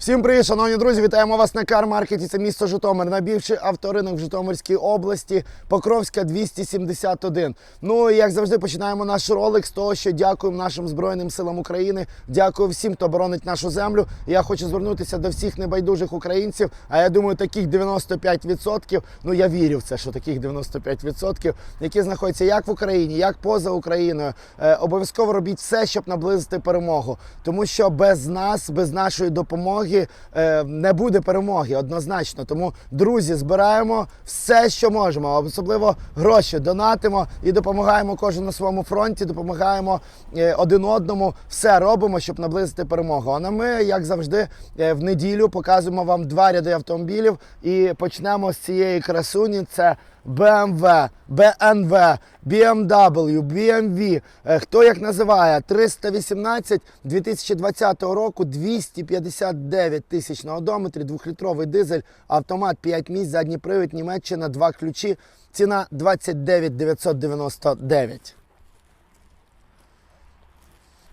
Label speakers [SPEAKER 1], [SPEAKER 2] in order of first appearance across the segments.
[SPEAKER 1] Всім привіт, шановні друзі! Вітаємо вас на Кармаркеті. Це місто Житомир, найбільший авторинок в Житомирській області, Покровська 271. Ну і як завжди, починаємо наш ролик з того, що дякуємо нашим Збройним силам України. Дякую всім, хто боронить нашу землю. Я хочу звернутися до всіх небайдужих українців. А я думаю, таких 95%, ну я вірю в це, що таких 95%, які знаходяться як в Україні, як поза Україною. Е, обов'язково робіть все, щоб наблизити перемогу. Тому що без нас, без нашої допомоги е, не буде перемоги однозначно. Тому, друзі, збираємо все, що можемо, особливо гроші, донатимо і допомагаємо кожен на своєму фронті, допомагаємо е, один одному. Все робимо, щоб наблизити перемогу. А на ми, як завжди, е, в неділю показуємо вам два ряди автомобілів і почнемо з цієї красуні. Це BMW, BNV, BMW, BMW, хто як називає, 318 2020 року, 259 тисяч на одометрі, двохлітровий дизель, автомат 5 місць, задній привід, Німеччина, два ключі, ціна 29 999.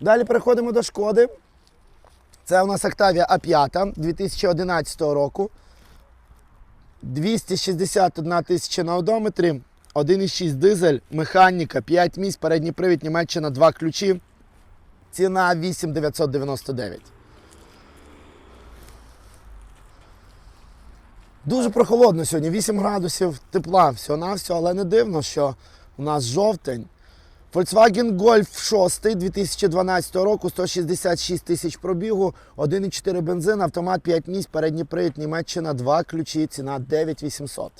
[SPEAKER 1] Далі переходимо до шкоди. Це у нас Octavia A5 2011 року. 261 тисяча на одометрі, 1,6 дизель, механіка, 5 місць, передній привід, Німеччина, 2 ключі. Ціна 8999. Дуже прохолодно сьогодні, 8 градусів тепла, всього на все, але не дивно, що у нас жовтень. Volkswagen Golf 6 2012 року, 166 тисяч пробігу, 1,4 бензин, автомат 5 місць, передній привід, Німеччина, 2 ключі, ціна 9800.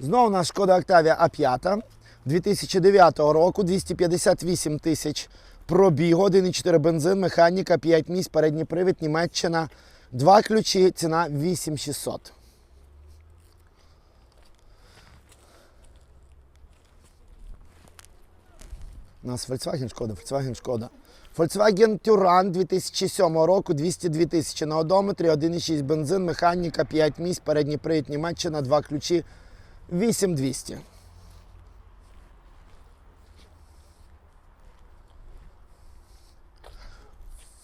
[SPEAKER 1] Знову нас шкода Octavia A5 2009 року, 258 тисяч пробігу, 1,4 бензин, механіка, 5 місць, передній привід, Німеччина, 2 ключі, ціна 8600. У нас Volkswagen Шкода, Volkswagen Шкода. Volkswagen Touran 2007 року, 202 тисячі на одометрі, 1,6 бензин, механіка, 5 місць, передній привід Німеччина, 2 ключі, 8200.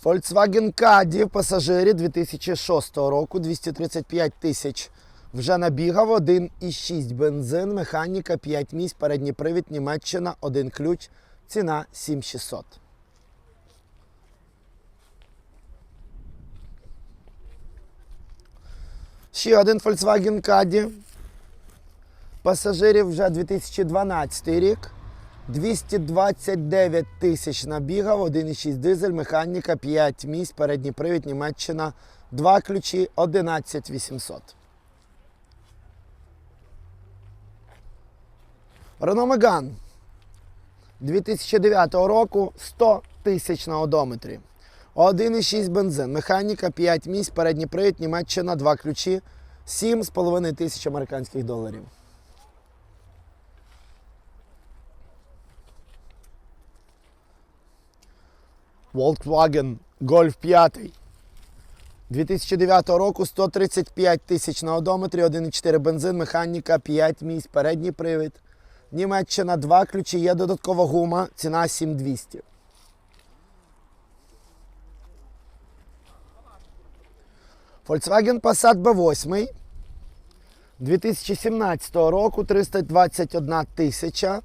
[SPEAKER 1] Volkswagen Caddy пасажирі 2006 року, 235 тисяч. Вже набігав 1,6 бензин, механіка, 5 місць, передній привід, Німеччина, 1 ключ, ціна 7600. Ще один Volkswagen Caddy. Пасажирів вже 2012 рік. 229 тисяч набігав, 1,6 дизель, механіка, 5 місць, передній привід, Німеччина, 2 ключі, 11 800. Renault Megane 2009 року 100 тисяч на одометрі. 1,6 бензин, механіка, 5 місць, передній привід, Німеччина, 2 ключі, 7,5 тисяч американських доларів. Volkswagen Golf 5 2009 року 135 тисяч на одометрі, 1,4 бензин, механіка, 5 місць, передній привід. Німеччина, 2 ключі, є додаткова гума, ціна 7200. Volkswagen Passat B8 2017 року 321 тисяча.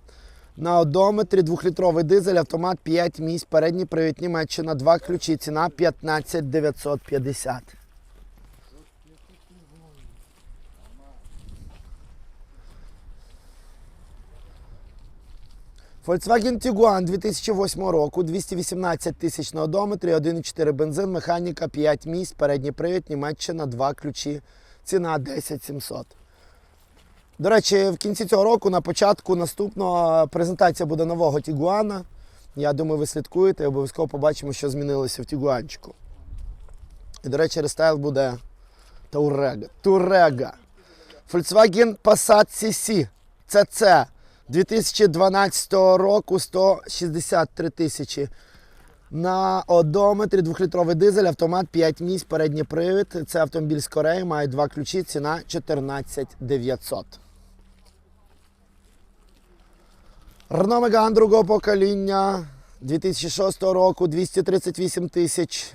[SPEAKER 1] На одометрі 2-літровий дизель, автомат 5 місць, передній привід Німеччина, 2 ключі, ціна 15 Volkswagen Tiguan 2008 року, 218 тисяч на одометрі, 1,4 бензин, механіка, 5 місць, передній привід, Німеччина, 2 ключі, ціна 10 700. До речі, в кінці цього року, на початку наступного презентація буде нового Тігуана. Я думаю, ви слідкуєте і обов'язково побачимо, що змінилося в Тігуанчику. І, до речі, рестайл буде Touareg. Touareg. Volkswagen Passat CC. CC. 2012 року 163 тисячі. На одометрі 2-літровий дизель, автомат 5 місць, передній привід. Це автомобіль з Кореї, має два ключі, ціна 14 900. Renault Megane другого покоління 2006 року 238 тисяч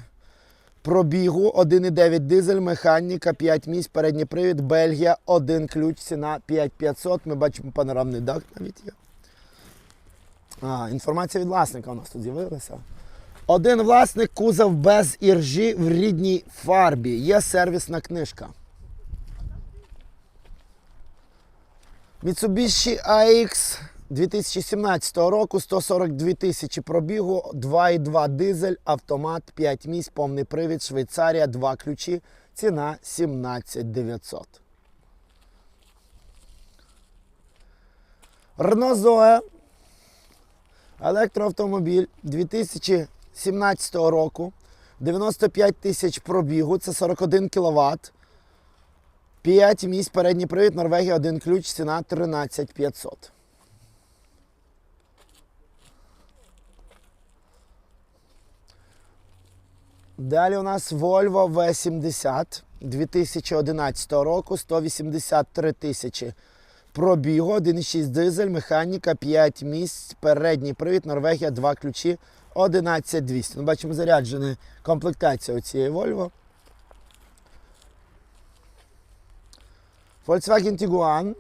[SPEAKER 1] пробігу, 1,9 дизель, механіка, 5 місць, передній привід, Бельгія, один ключ, ціна 5500. Ми бачимо панорамний дах навіть є. А, інформація від власника у нас тут з'явилася. Один власник кузов без іржі в рідній фарбі. Є сервісна книжка. Mitsubishi AX 2017 року 142 тисячі пробігу, 2,2 дизель, автомат, 5 місць, повний привід, Швейцарія, 2 ключі, ціна 17 900. Renault Zoe, електроавтомобіль 2017 року, 95 тисяч пробігу, це 41 кВт. 5 місць, передній привід, Норвегія, один ключ, ціна 13 500. Далі у нас Volvo V70 2011 року, 183 тисячі пробігу, 1,6 дизель, механіка, 5 місць, передній привід, Норвегія, 2 ключі, 11200. Ну, бачимо заряджена комплектація у цієї Volvo. Volkswagen Tiguan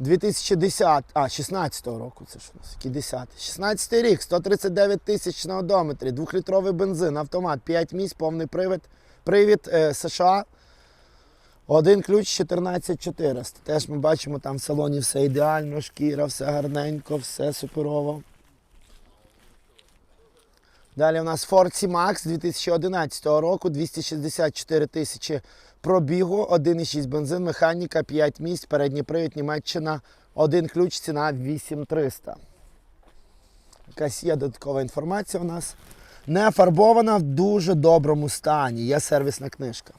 [SPEAKER 1] 2010, а, 16 року, це ж у нас, який 10. 16 рік, 139 тисяч на одометрі, двохлітровий бензин, автомат, 5 місць, повний привід, привід е, США. Один ключ 14400. Теж ми бачимо, там в салоні все ідеально, шкіра, все гарненько, все суперово. Далі у нас Ford C-Max 2011 року, 264 тисячі пробігу, 1,6 бензин, механіка, 5 місць, передній привід, Німеччина, один ключ, ціна 8300. Якась є додаткова інформація у нас. Не фарбована в дуже доброму стані. Є сервісна книжка.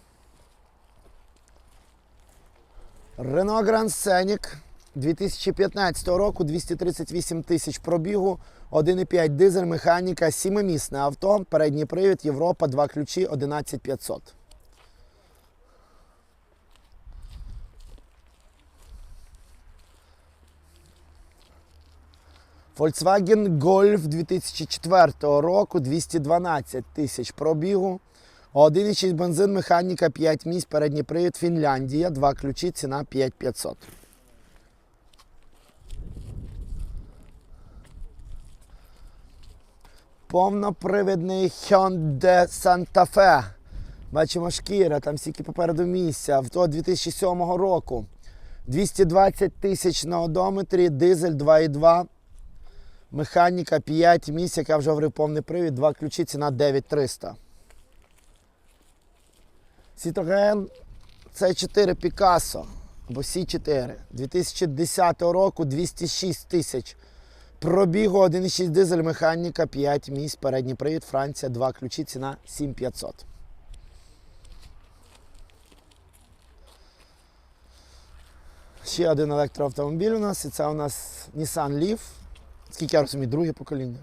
[SPEAKER 1] Renault Grand Scenic 2015 року 238 тисяч пробігу, 1,5 дизель, механіка, 7-місне авто, передній привід, Європа, 2 ключі, 11500. Volkswagen Golf 2004 року 212 тисяч пробігу. 1,6 бензин, механіка, 5 місць, передній привід, Фінляндія, 2 ключі, ціна 5500. Повнопривідний Hyundai Santa Fe. Бачимо шкіра, там стільки попереду місця. Авто 2007 року. 220 тисяч на одометрі, дизель 2,2. Механіка 5 місць, як я вже говорив, повний привід, 2 ключі, ціна 9300. Citroën C4 Picasso або C4 2010 року 206 тисяч. Пробігу 1,6 дизель, механіка, 5 місць, передній привід, Франція, 2 ключі, ціна 7500. Ще один електроавтомобіль у нас, і це у нас Nissan Leaf. Скільки я розумію, друге покоління.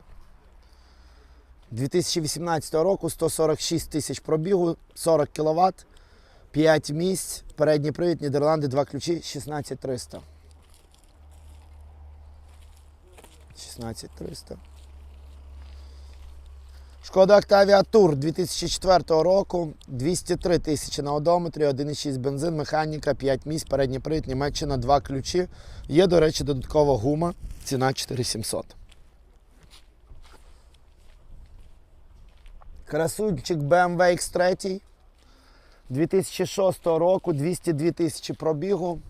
[SPEAKER 1] 2018 року 146 тисяч пробігу, 40 кВт, 5 місць, передній привід, Нідерланди, 2 ключі, 16300. 16300. Шкода Octavia Tour 2004 року, 203 тисячі на одометрі, 1,6 бензин, механіка, 5 місць, передній привід, Німеччина, 2 ключі. Є, до речі, додаткова гума, ціна 4700. Красунчик BMW X3 2006 року, 202 тисячі пробігу.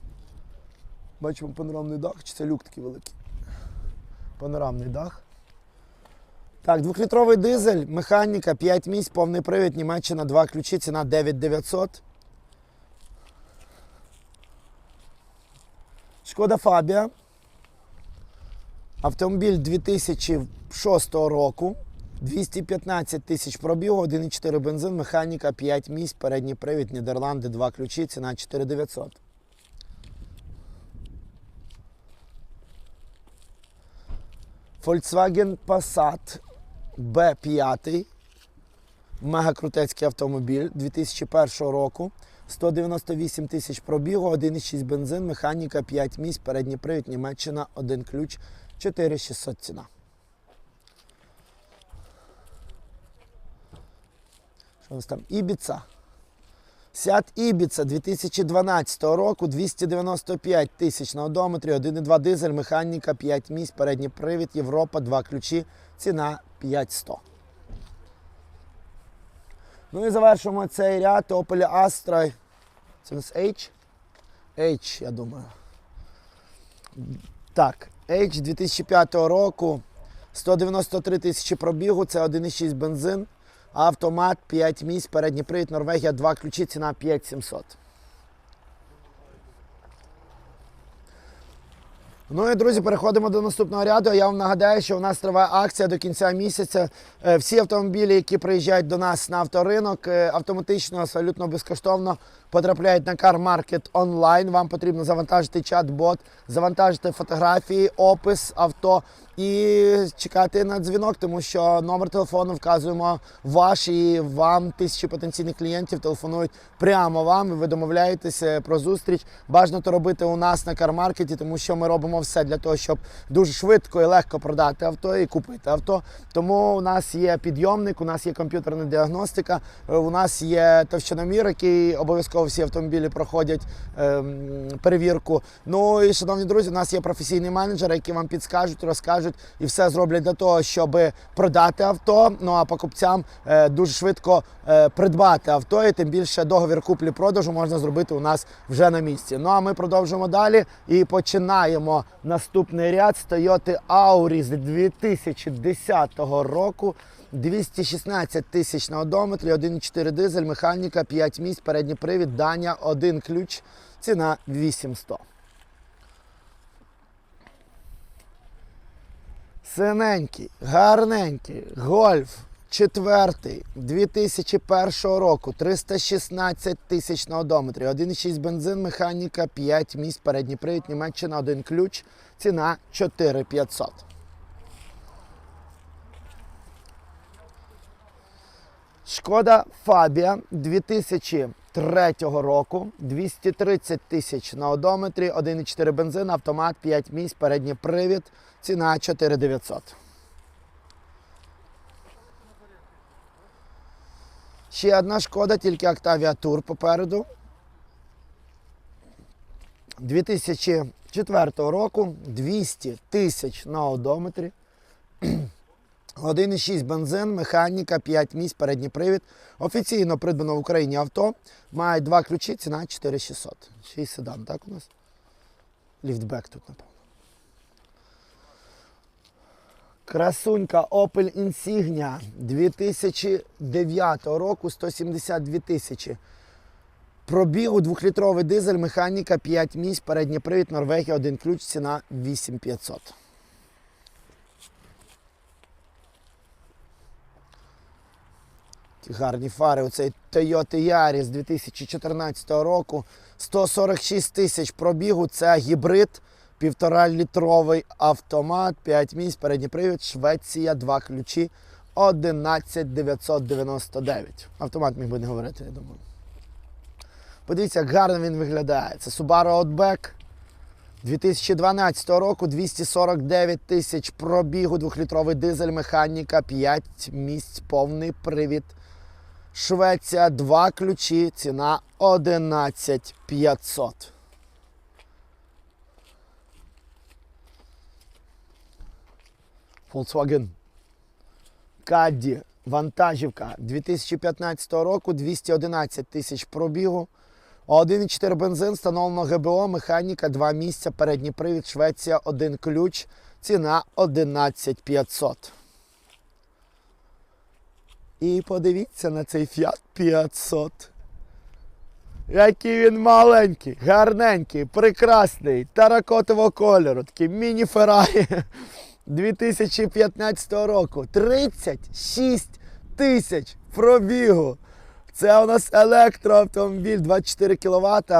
[SPEAKER 1] Бачимо панорамний дах, чи це люк такий великий? Панорамний дах. Так, двохлітровий дизель, механіка, 5 місць, повний привід, Німеччина, 2 ключі, ціна 9900. Шкода Фабія. Автомобіль 2006 року. 215 тисяч пробігу, 1,4 бензин, механіка, 5 місць, передній привід, Нідерланди, 2 ключі, ціна 4900. Volkswagen Passat B5. Мегакрутецький автомобіль 2001 року. 198 тисяч пробігу, 1,6 бензин, механіка 5 місць, передній привід, Німеччина, 1 ключ, 4600 ціна. Що у нас там? Ібіца. Сят Ібіца 2012 року 295 тисяч на одометрі, 1,2 дизель, механіка, 5 місць, передній привід, Європа, 2 ключі, ціна 5100. Ну і завершуємо цей ряд Opel Astra. Це у нас H? H, я думаю. Так, H 2005 року. 193 тисячі пробігу, це 1,6 бензин. Автомат 5 місць, передній привід, Норвегія, 2 ключі, ціна 5700. Ну і друзі, переходимо до наступного ряду. Я вам нагадаю, що у нас триває акція до кінця місяця. Е, Всі автомобілі, які приїжджають до нас на авторинок, е, автоматично, абсолютно безкоштовно потрапляють на Car Market онлайн. Вам потрібно завантажити чат-бот, завантажити фотографії, опис авто і чекати на дзвінок, тому що номер телефону вказуємо ваш і вам тисячі потенційних клієнтів телефонують прямо вам. і Ви домовляєтеся про зустріч. Бажано то робити у нас на кармаркеті, тому що ми робимо все для того, щоб дуже швидко і легко продати авто і купити авто. Тому у нас є підйомник, у нас є комп'ютерна діагностика, у нас є товщиномір, який обов'язково всі автомобілі проходять ем, перевірку. Ну і шановні друзі, у нас є професійні менеджери, які вам підскажуть, розкажуть і все зроблять для того, щоб продати авто. Ну а покупцям е, дуже швидко е, придбати авто, і тим більше договір куплі-продажу можна зробити у нас вже на місці. Ну а ми продовжуємо далі і починаємо наступний ряд з Toyota Auris 2010 року. 216 тисяч на одометрі, 1,4 дизель, механіка, 5 місць, передній привід, Даня, один ключ, ціна 8100. Синенький, гарненький, гольф, четвертий, 2001 року, 316 тисяч на одометрі, 1,6 бензин, механіка, 5 місць, передній привід, Німеччина, один ключ, ціна 4500. Шкода Фабія 2003 року, 230 тисяч на одометрі, 1,4 бензин, автомат, 5 місць, передній привід, ціна 4900. Ще одна шкода, тільки Octavia Tour попереду. 2004 року, 200 тисяч на одометрі. 1,6 бензин, механіка, 5 місць, передній привід. Офіційно придбано в Україні авто. Має два ключі, ціна 4600. Ще й седан, так у нас? Ліфтбек тут, напевно. Красунька Opel Insignia 2009 року 172 тисячі. Пробігу двохлітровий дизель, механіка, 5 місць, передній привід, Норвегія, один ключ, ціна 8500. Гарні фари. Оцей Toyota Yaris 2014 року. 146 тисяч пробігу. Це гібрид, півтора літровий автомат, 5 місць, передній привід, Швеція, 2 ключі, 11999. Автомат міг би не говорити, я думаю. Подивіться, як гарно він виглядає. Це Subaru Outback 2012 року 249 тисяч пробігу, двохлітровий дизель, механіка, 5 місць, повний привід. Швеція, два ключі, ціна 11 500. Volkswagen. Caddy, вантажівка 2015 року 211 тисяч пробігу. 1,4 бензин, встановлено ГБО, механіка, 2 місця, передній привід, Швеція, один ключ, ціна 11 500. І подивіться на цей Fiat 500. Який він маленький, гарненький, прекрасний, таракотового кольору, такий міні-феррарі 2015 року. 36 тисяч пробігу. Це у нас електроавтомобіль 24 кВт,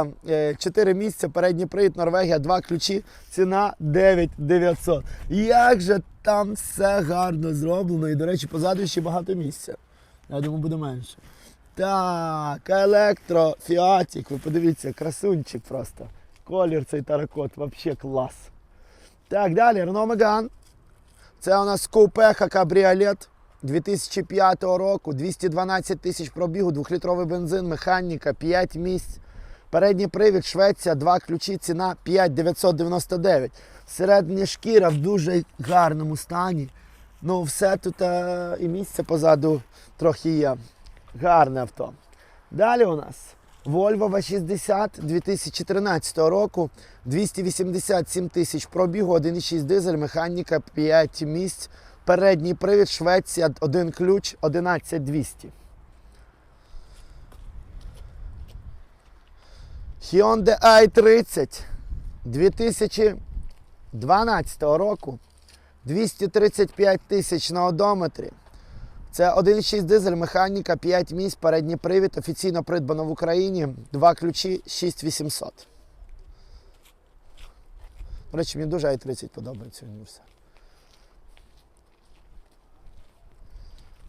[SPEAKER 1] 4 місця, передній привід, Норвегія, 2 ключі, ціна 9900. Як же там все гарно зроблено. І, до речі, позаду ще багато місця. Я думаю, буде менше. Так, електро, фіатік, ви подивіться, красунчик просто. Колір цей таракот, взагалі клас. Так, далі, Renault Megane. Це у нас купеха кабріолет. 2005 року, 212 тисяч пробігу, двохлітровий бензин, механіка, 5 місць. Передній привід, Швеція, два ключі, ціна 5999. Всередині шкіра в дуже гарному стані. Ну, все тут е, і місце позаду трохи є. Гарне авто. Далі у нас Volvo V60 2013 року, 287 тисяч пробігу, 1,6 дизель, механіка 5 місць. Передній привід, Швеція, один ключ, 11200. Hyundai i30 2012 року, 235 тисяч на одометрі. Це 1,6 дизель, механіка, 5 місць, передній привід, офіційно придбано в Україні, два ключі, 6800. До речі, мені дуже i30 подобається все.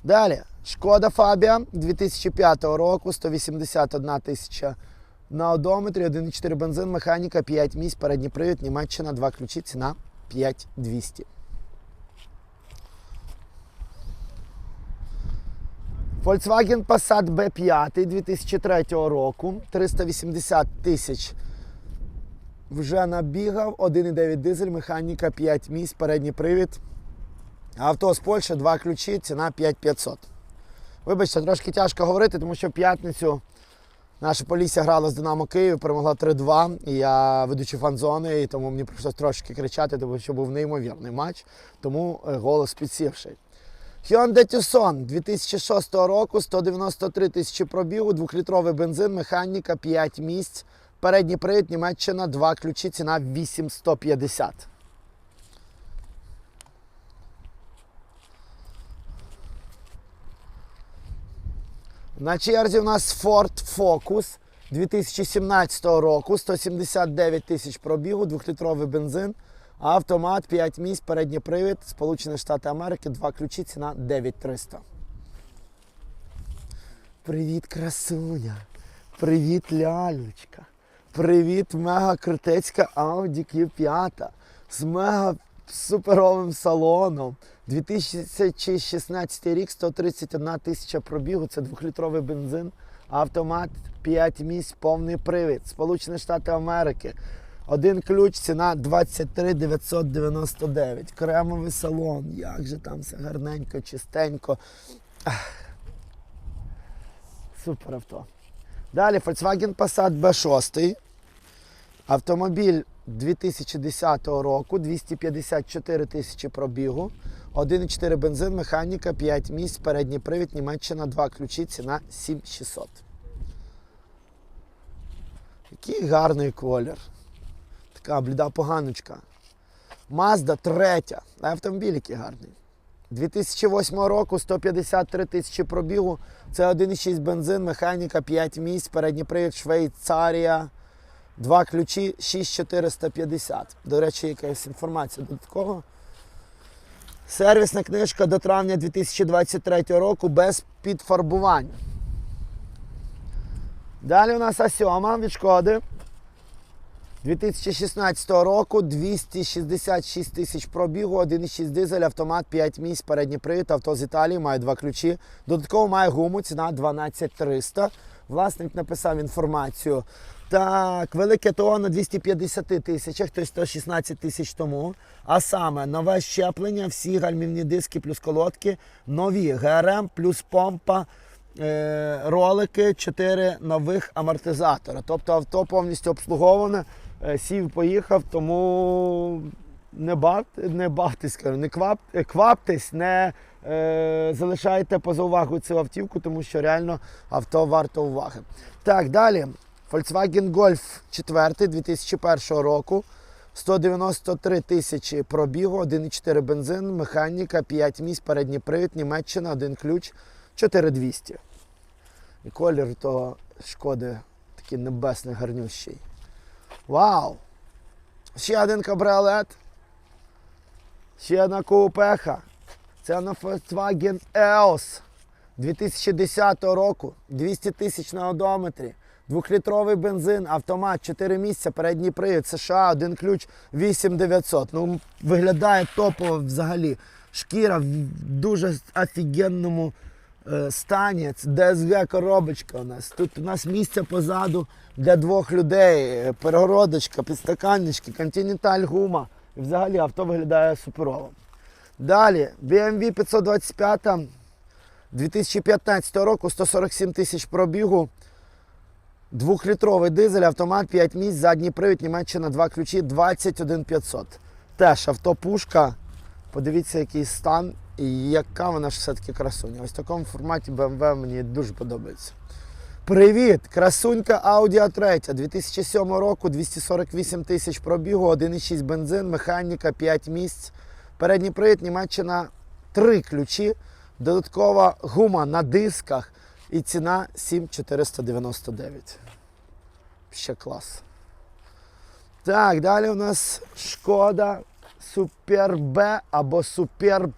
[SPEAKER 1] Далі. Шкода Фабія 2005 року, 181 тисяча на одометрі, 1,4 бензин, механіка, 5 місць, передній привід, Німеччина, два ключі, ціна 5200. Volkswagen Passat B5 2003 року, 380 тисяч вже набігав, 1,9 дизель, механіка 5 місць, передній привід. Авто з Польщі, два ключі, ціна 5500. Вибачте, трошки тяжко говорити, тому що в п'ятницю наша Полісся грала з Динамо Київ, перемогла 3-2. І я ведучий фан-зони, і тому мені прийшлося трошки кричати, тому що був неймовірний матч, тому е, голос підсівший. Hyundai Tucson 2006 року, 193 тисячі пробігу, двохлітровий бензин, механіка, 5 місць. Передній привід, Німеччина, два ключі, ціна 8150. На черзі у нас Ford Focus 2017 року, 179 тисяч пробігу, двохлітровий бензин, автомат, 5 місць, передній привід, Сполучені Штати Америки, два ключі, ціна 9300. Привіт, красуня! Привіт, лялечка! Привіт, мега крутецька Audi Q5 з мега суперовим салоном. 2016 рік, 131 тисяча пробігу, це двохлітровий бензин, автомат, 5 місць, повний привід. Сполучені Штати Америки. Один ключ, ціна 23 999. Кремовий салон. Як же там все гарненько, чистенько. Супер авто. Далі Volkswagen Passat B6. Автомобіль 2010 року, 254 тисячі пробігу, 1,4 бензин, механіка, 5 місць, передній привід, Німеччина, 2 ключі, ціна 7600. Який гарний колір. Така бліда поганочка. Mazda 3. Автомобіль який гарний. 2008 року 153 тисячі пробігу. Це 1,6 бензин, механіка, 5 місць, передній привід, Швейцарія. Два ключі 6450. До речі, якась інформація додаткова. Сервісна книжка до травня 2023 року без підфарбування. Далі у нас А7 від шкоди. 2016 року 266 тисяч пробігу, 1,6 дизель, автомат, 5 місць, передній привід, авто з Італії, має два ключі. Додатково має гуму, ціна 12300. Власник написав інформацію. Так, велике ТО на 250 тисячах, тобто 116 тисяч тому. А саме нове щеплення, всі гальмівні диски плюс колодки, нові ГРМ плюс помпа, е, ролики, 4 нових амортизатора. Тобто авто повністю обслуговане, сів, поїхав, тому не бав, не бавтесь, не квап, е, кваптесь, не е, залишайте поза увагою цю автівку, тому що реально авто варто уваги. Так, далі. Volkswagen Golf 4 2001 року. 193 тисячі пробігу, 1,4 бензин, механіка, 5 місць, передній привід, Німеччина, один ключ, 4200. І колір того шкоди такий небесний гарнющий. Вау! Ще один кабріолет. Ще одна купеха. Це на Volkswagen EOS 2010 року. 200 тисяч на одометрі. Двохлітровий бензин, автомат, 4 місця, передній привід, США, один ключ 8900. Ну, виглядає топово взагалі. Шкіра в дуже офігенному е, стані. Це ДСГ коробочка у нас. Тут у нас місце позаду для двох людей. Е, Перегородочка, підстаканнички, континенталь гума. І взагалі авто виглядає суперово. Далі BMW 525 2015 року 147 тисяч пробігу. Двохлітровий дизель, автомат 5 місць, задній привід, Німеччина, два ключі, 21 500. Теж автопушка. Подивіться, який стан і яка вона ж все-таки красуня. Ось в такому форматі BMW мені дуже подобається. Привіт! Красунька Audi A3 2007 року, 248 тисяч пробігу, 1,6 бензин, механіка, 5 місць. Передній привід, Німеччина, 3 ключі, додаткова гума на дисках і ціна 7499. Ще клас. Так, далі у нас шкода Superb або Superb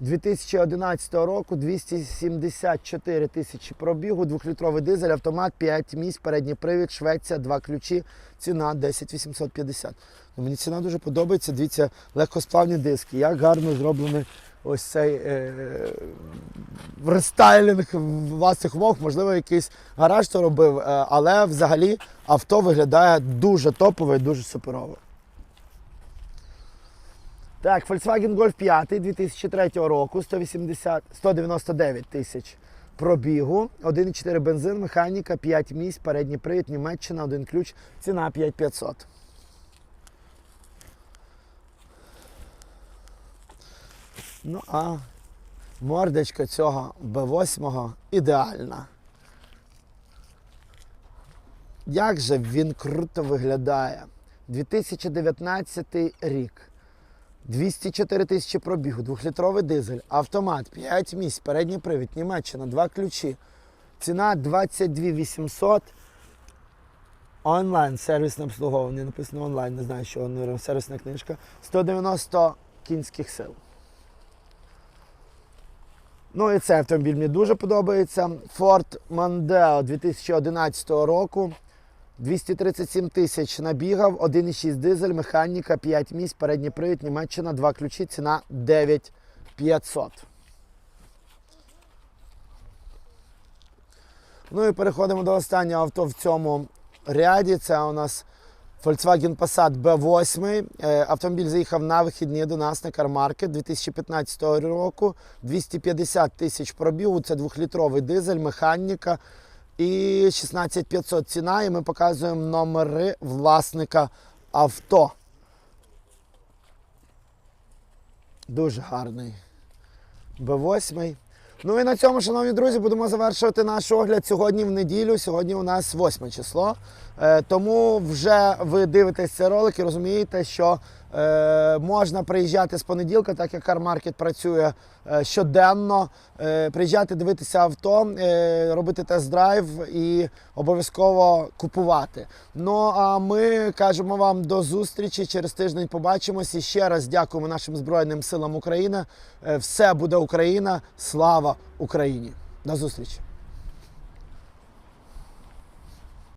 [SPEAKER 1] 2011 року 274 тисячі пробігу, двохлітровий дизель, автомат, 5 місць, передній привід, Швеція, два ключі, ціна 10 850. Ну, мені ціна дуже подобається. Дивіться, легкосплавні диски. Як гарно зроблений ось цей е, рестайлінг власних умов, можливо, якийсь гараж це робив, е, але взагалі авто виглядає дуже топово і дуже суперово. Так, Volkswagen Golf 5 2003 року, 180, 199 тисяч пробігу, 1,4 бензин, механіка, 5 місць, передній привід, Німеччина, один ключ, ціна 5500. Ну а мордочка цього B8 ідеальна. Як же він круто виглядає? 2019 рік. 204 тисячі пробігу, двохлітровий дизель, автомат, 5 місць, передній привід, Німеччина, два ключі. Ціна 22 800. Онлайн, сервісне обслуговування, написано онлайн, не знаю, що воно сервісна книжка. 190 кінських сил. Ну і цей автомобіль мені дуже подобається. Ford Mondeo 2011 року. 237 тисяч набігав, 1,6 дизель, механіка, 5 місць, передній привід, Німеччина, два ключі, ціна 9500. Ну і переходимо до останнього авто в цьому ряді. Це у нас Volkswagen Passat B8. Е, Автомобіль заїхав на вихідні до нас на CarMarket 2015 року. 250 тисяч пробігу. Це двохлітровий дизель, механіка. І 16500 ціна, і ми показуємо номери власника авто. Дуже гарний. Б8. Ну і на цьому, шановні друзі, будемо завершувати наш огляд сьогодні в неділю. Сьогодні у нас 8 число. Е, тому вже ви дивитесь цей ролик і розумієте, що е, можна приїжджати з понеділка, так як CarMarket працює е, щоденно. Приїжджати, дивитися авто, робити тест-драйв і обов'язково купувати. Ну а ми кажемо вам до зустрічі. Через тиждень побачимось. І ще раз дякуємо нашим Збройним силам України. Все буде Україна. Слава Україні! До зустрічі!